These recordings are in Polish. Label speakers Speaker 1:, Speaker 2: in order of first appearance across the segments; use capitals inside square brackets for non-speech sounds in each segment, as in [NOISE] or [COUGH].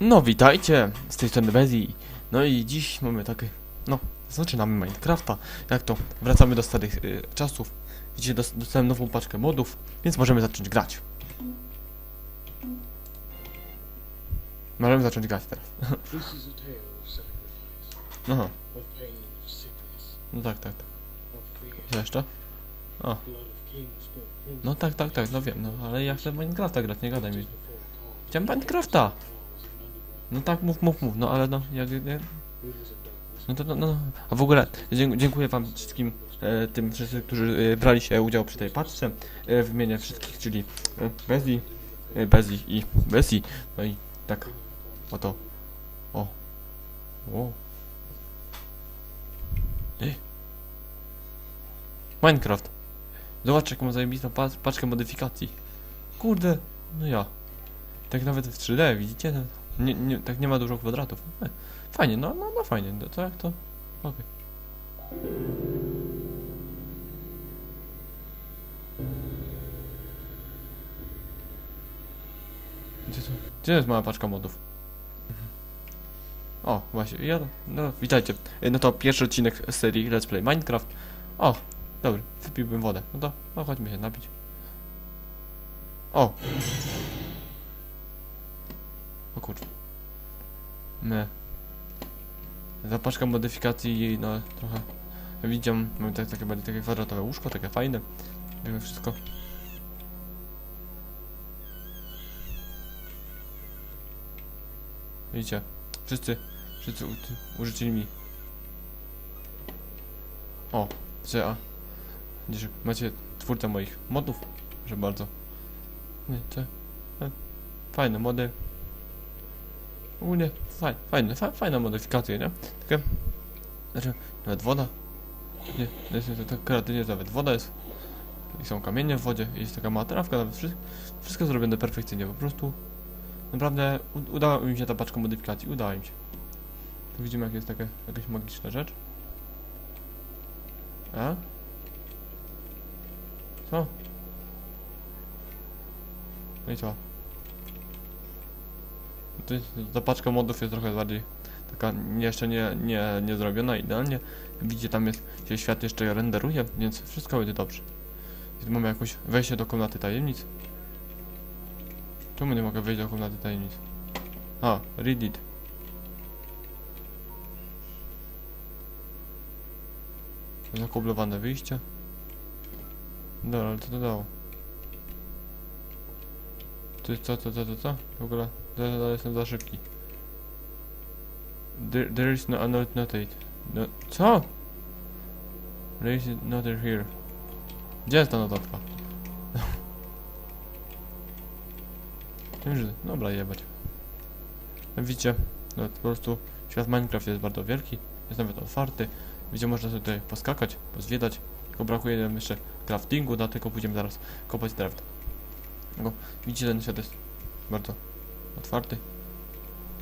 Speaker 1: No witajcie, z tej strony Bezi. No i dziś mamy takie, no, zaczynamy Minecrafta. Jak to, wracamy do starych y, czasów. Widzicie, dos dostałem nową paczkę modów, więc możemy zacząć grać. Możemy zacząć grać teraz. Aha, no tak, tak, tak. Co jeszcze?
Speaker 2: Crimson
Speaker 1: No tak, tak, tak, no wiem, no ale ja chcę Minecrafta grać, nie gadaj mi. Chciałem Minecrafta! No tak, mów, mów, mów, no ale no, jak, jak. No to, no, no. A w ogóle dziękuję wam wszystkim e, tym wszyscy, którzy e, brali się udział przy tej paczce. E, wymienię wszystkich, czyli e, Bezi, e, Bezi i Bezi. No i tak, oto. O. O. Ej. Minecraft. Zobacz jaką zajebistą pa paczkę modyfikacji. Kurde, no ja. Tak nawet w 3D, widzicie? Nie, nie, tak nie ma dużo kwadratów. E, Fajnie, no, no, no fajnie, no to jak to? Okej. Gdzie to? Gdzie jest mała paczka modów? O, właśnie, ja, no, witajcie. E, No to pierwszy odcinek z serii Let's Play Minecraft. O, dobry, wypiłbym wodę. No to, no chodźmy się napić. O! Me. Zapaczka modyfikacji, no trochę. Widzicie, mamy tak, takie takie kwadratowe łóżko, takie fajne. Wiemy wszystko. Widzicie, wszyscy, wszyscy użyczyli mi. O, że a. Widzicie, macie twórcę moich modów, że bardzo. Nie, te, fajne mody. Ogólnie fajne, fajne, fa, fajna modyfikacja, nie? Takie, znaczy, nawet woda. Nie, nie, nie, to, to kreatywnie jest nawet woda jest. I są kamienie w wodzie, i jest taka mała trawka, nawet wszystko, wszystko zrobione perfekcyjnie, po prostu. Naprawdę u, udała mi się ta paczka modyfikacji, udała mi się. Tu widzimy jak jest taka jakaś magiczna rzecz. A? Co? No i co? Ta paczka modów jest trochę bardziej taka jeszcze nie, nie, nie zrobiona idealnie. Widzicie, tam jest, się świat jeszcze renderuje, więc wszystko będzie dobrze. I tu mamy jakieś wejście do komnaty tajemnic. Czemu nie mogę wejść do komnaty tajemnic? A, read it. Zakoblowane wyjście. Dobra, ale co to dało? Jest co, co, co, co, co? W ogóle, ja, ja jestem za szybki. There, there is no annotate notate. No, co? There is another here. Gdzie jest ta notatka? [LAUGHS] Wiem, że... Dobra, jebać. Widzicie, no, po prostu świat Minecraft jest bardzo wielki, jest nawet otwarty. Widzicie, można tutaj poskakać, pozwiedzać. Tylko brakuje nam jeszcze craftingu, dlatego pójdziemy zaraz kopać drewno. No, widzicie, ten świat jest bardzo otwarty.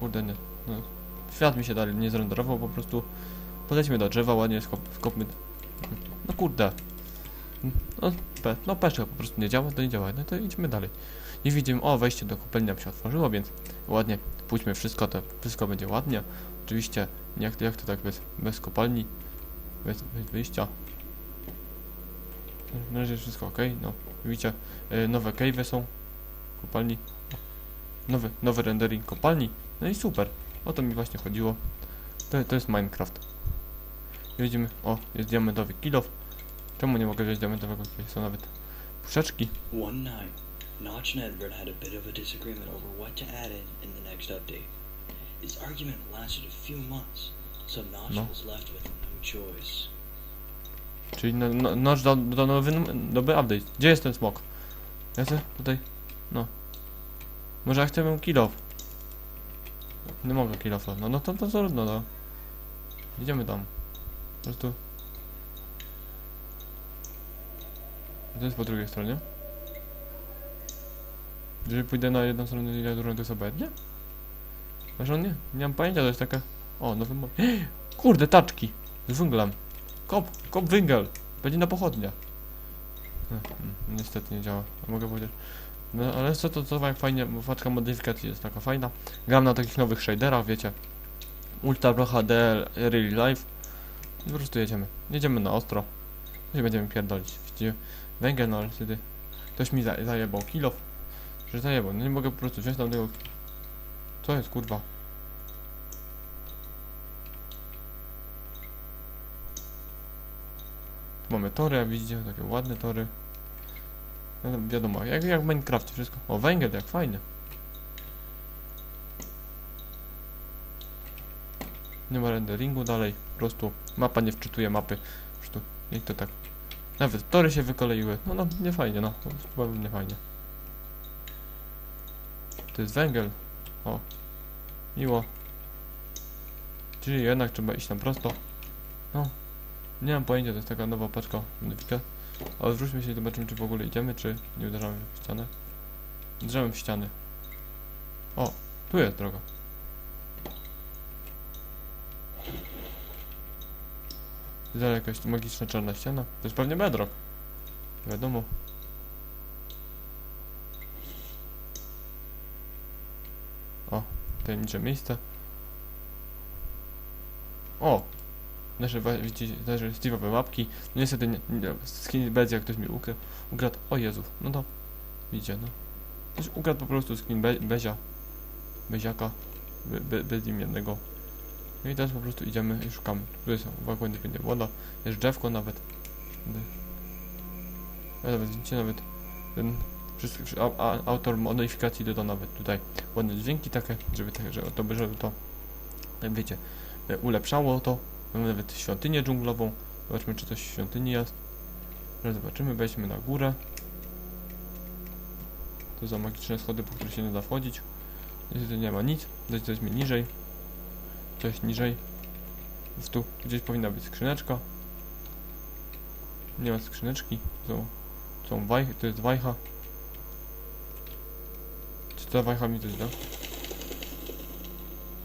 Speaker 1: Kurde, nie. No, świat mi się dalej nie zrenderował, po prostu podejdźmy do drzewa, ładnie skop, skopmy. No kurde. No, pe, no po prostu nie działa, to nie działa, no to idźmy dalej. I widzimy, o wejście do kopalni nam się otworzyło, więc ładnie pójdźmy wszystko, to wszystko będzie ładnie. Oczywiście, jak jak to tak bez, bez kopalni, bez, bez wyjścia. Na razie wszystko ok, no. Widzicie, y, nowe cave'y są kopalni. Nowy, nowy rendering kopalni. No i super. O to mi właśnie chodziło. To, to jest Minecraft. I widzimy, o, jest diamentowy kilof. Czemu nie mogę wziąć diamentowego kilof? Są nawet puszeczki.
Speaker 3: One night, Notch and Edward had a bit of a disagreement over what to add in in the next update. This argument lasted a few months, so Notch
Speaker 1: No.
Speaker 3: was left with no choice.
Speaker 1: Czyli no, no, nasz da, da nowy, nowy update. Gdzie jest ten smok? Ja chcę tutaj. No. Może ja chcę kilof. Nie mogę kilofa. No, no to, to trudno, no. Idziemy tam. Po prostu. To jest po drugiej stronie. Jeżeli pójdę na jedną stronę i na drugą, to jest obojętnie? Wiesz on nie? Nie mam pojęcia, to jest taka... O, nowy mo... [GASPS] Kurde, taczki! Z węglem. Kop, kop węgiel. Będzie na pochodnia. No, mm, niestety nie działa. A mogę powiedzieć... No ale co to, co jak fajnie, bo paczka modyfikacji jest taka fajna. Gram na takich nowych shaderach, wiecie. Ultra Pro HD Real Life. I po prostu jedziemy. Jedziemy na ostro. I będziemy pierdolić. Widzicie? Węgiel, no ale wtedy ktoś mi za, zajebał kilof. Że zajebał. No nie mogę po prostu wziąć tam tego. Co jest kurwa? Mamy tory, jak widzicie, takie ładne tory. No, wiadomo, jak, jak w wszystko. O, węgiel, jak fajny. Nie ma renderingu dalej, po prostu mapa nie wczytuje mapy. Prostu, jak to tak. Nawet tory się wykoleiły. No, no, nie fajnie, no. Chyba nie fajnie. To jest węgiel. O. Miło. Czyli jednak trzeba iść tam prosto. No. Nie mam pojęcia, to jest taka nowa paczka modyfika. Ale wróćmy się i zobaczymy, czy w ogóle idziemy, czy nie uderzamy w ścianę. Uderzamy w ściany. O, tu jest droga. Widzę jakaś magiczna czarna ściana. To jest pewnie bedrock. Wiadomo. O, tajemnicze miejsce. O! Nasze, Steve'owe mapki. No niestety nie, nie, skin bez jak ktoś mi ukradł. ukradł. O Jezu, no to widzicie, no. Ktoś ukradł po prostu skin be, Bezia. Beziaka. Be, be, bezimiennego. No i teraz po prostu idziemy i szukamy. Tu jest wokół nie będzie woda. Jest drzewko nawet. Ja nawet widzicie nawet ten wszystko, wszy- a, a, autor modyfikacji dodał nawet tutaj ładne dźwięki takie, żeby, tak, żeby to, żeby to wiecie, e, ulepszało to. Mamy nawet świątynię dżunglową. Zobaczmy, czy coś w świątyni jest. Zobaczymy, wejdźmy na górę. To za magiczne schody, po których się nie da wchodzić. Niestety nie ma nic. Zejdźmy niżej. Coś niżej. Jest tu gdzieś powinna być skrzyneczka. Nie ma skrzyneczki. Są, są wajchy, to jest wajcha. Czy ta wajcha mi coś da?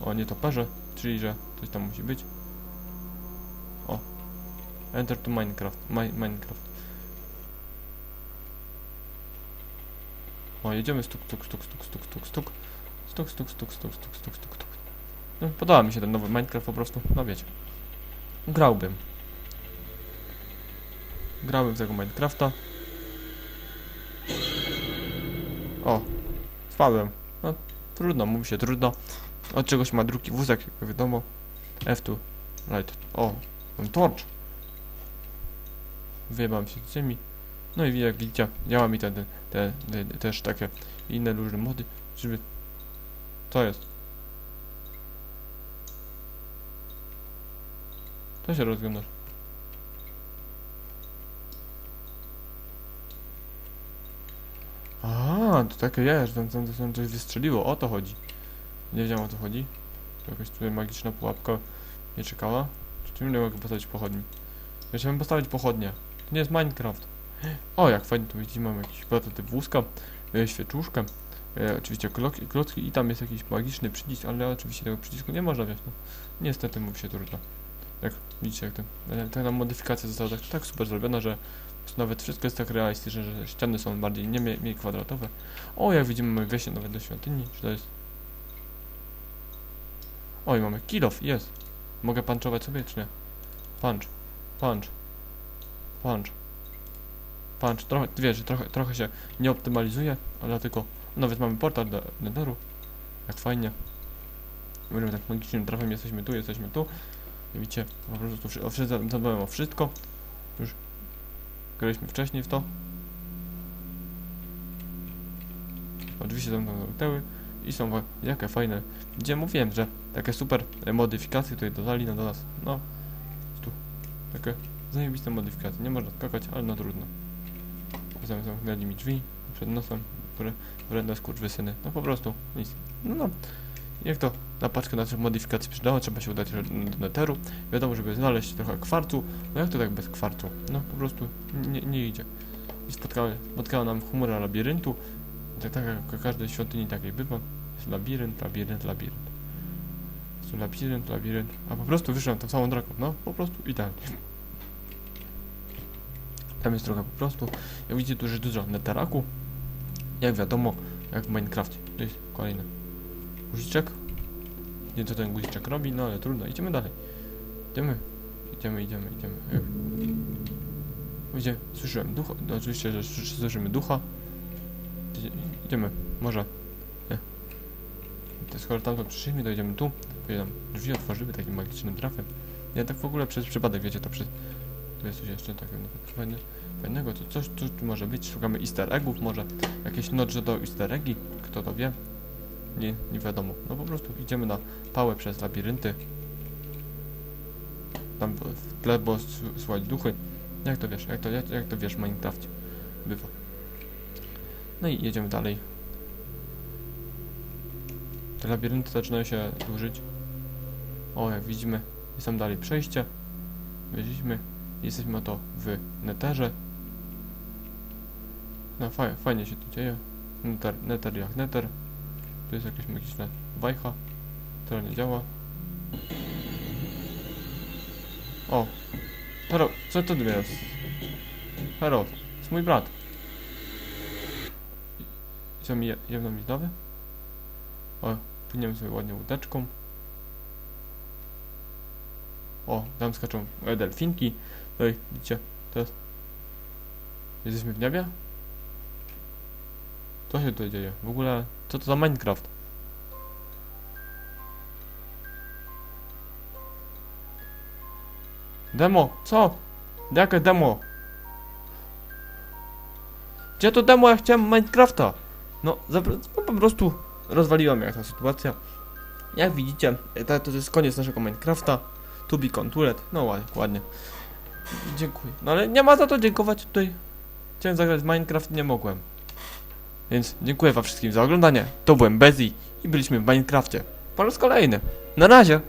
Speaker 1: O, nie toperze, czyli że coś tam musi być. Enter to Minecraft. Mi Minecraft. O, jedziemy stuk, stuk, stuk, stuk, stuk, stuk, stuk. Stuk, stuk, stuk, stuk, stuk, stuk, stuk, stuk. No, podoba mi się ten nowy Minecraft po prostu, no wiecie. Grałbym. Grałbym w tego Minecrafta. O, spadłem. No, trudno, mówi się trudno. Od czegoś ma drugi wózek, jak wiadomo. F2, right. O, mam torcz. Wyjebałem się z ziemi. No i jak widzicie, działa mi te, te, te, te, też takie inne różne mody, żeby... Co jest? To się rozglądasz. A, to takie jest, tam, tam, tam coś wystrzeliło, o to chodzi. Nie wiedziałem o co chodzi. Jakaś tutaj magiczna pułapka nie czekała. Czy nie mogę postawić pochodni? Ja chciałem postawić pochodnie. To nie jest Minecraft. O, jak fajnie tu widzimy, mamy jakiś prototyp wózka, e, świeczuszkę, e, oczywiście klocki, klocki i tam jest jakiś magiczny przycisk, ale oczywiście tego przycisku nie można wziąć. No. Niestety mówi się trudno. Jak widzicie, jak ten, e, ta modyfikacja została tak, tak super zrobiona, że nawet wszystko jest tak realistyczne, że ściany są bardziej nie mniej, mniej kwadratowe. O, jak widzimy, mamy wejście nawet do świątyni, czy to jest... Oj, mamy kill off, jest. Mogę punchować sobie, czy nie? Punch, punch, punch, punch. Trochę, wiesz, trochę, trochę się nie optymalizuje, ale tylko... Nawet mamy portal do Netheru. Jak fajnie. Będziemy tak magicznym trafem, jesteśmy tu, jesteśmy tu. I widzicie, po prostu wszy- o zadbałem o wszystko. Już graliśmy wcześniej w to. Oczywiście tam teły i są jakie fajne. Gdzie mówiłem, że takie super modyfikacje tutaj dodali na do nas. No, tu takie zajebiste modyfikacje. Nie można skakać, ale no trudno. Potem zamknęli mi drzwi przed nosem, które wredne skurwysyny. No po prostu nic. No, no. Jak to na paczkę naszych modyfikacji przydało, trzeba się udać do neteru. Wiadomo, żeby znaleźć trochę kwarcu. No jak to tak bez kwarcu? No po prostu nie, nie idzie. I spotkały, spotkała nam chmura labiryntu. Tak, tak jak w każdej świątyni takiej bywa. Jest labirynt, labirynt, labirynt. Jest labirynt, labirynt. A po prostu wyszedłem tą samą drogą. No po prostu idealnie. Tam jest droga po prostu. Jak widzicie, tu już dużo neteraku. Jak wiadomo, jak w Minecrafcie. To jest kolejny guziczek. Nie co ten guziczek robi, no ale trudno. Idziemy dalej. Idziemy. Idziemy, idziemy, idziemy. Gdzie? Słyszałem ducha. No, oczywiście, że słyszy- słyszymy ducha. Idzie- Idziemy. Może. Nie. To skoro tamto przyszliśmy, to idziemy tu. Pójdę drzwi otworzymy takim magicznym trafem. Ja tak w ogóle przez przypadek, wiecie, to przez... Tu jest coś jeszcze takiego nawet fajne, fajnego, to coś tu, może być, szukamy easter eggów, może jakieś nodże do easter eggi, kto to wie? Nie, nie wiadomo. No po prostu idziemy na pałę przez labirynty. Tam w- tle, bo słychać duchy. Jak to wiesz, jak to, jak, jak to wiesz w Minecrafcie? Bywa. No i jedziemy dalej. Te labirynty zaczynają się dłużyć. O, jak widzimy, jest tam dalej przejście. Wjeździliśmy. Jesteśmy oto w neterze. No fajnie, fajnie się tu dzieje. Neter, neter jak neter. Tu jest jakieś magiczne wajcha, która nie działa. O! Hero, co to jest? Hero, to jest mój brat. I co mi je, jedną widzowy? O, płyniemy sobie ładnie łódeczką. O, tam skaczą delfinki. No i widzicie, jest... Jesteśmy w niebie? Co się tutaj dzieje? W ogóle, co to za Minecraft? Demo, co? Jakie demo? Gdzie to demo? Ja chciałem Minecrafta. No, no po prostu rozwaliła mnie ta sytuacja. Jak widzicie, e, to, to jest koniec naszego Minecrafta. To be. No ładnie, ładnie. Dziękuję. No ale nie ma za to dziękować tutaj. Chciałem zagrać w Minecraft, nie mogłem. Więc dziękuję wam wszystkim za oglądanie. To byłem Bezi i byliśmy w Minecrafcie. Po raz kolejny. Na razie.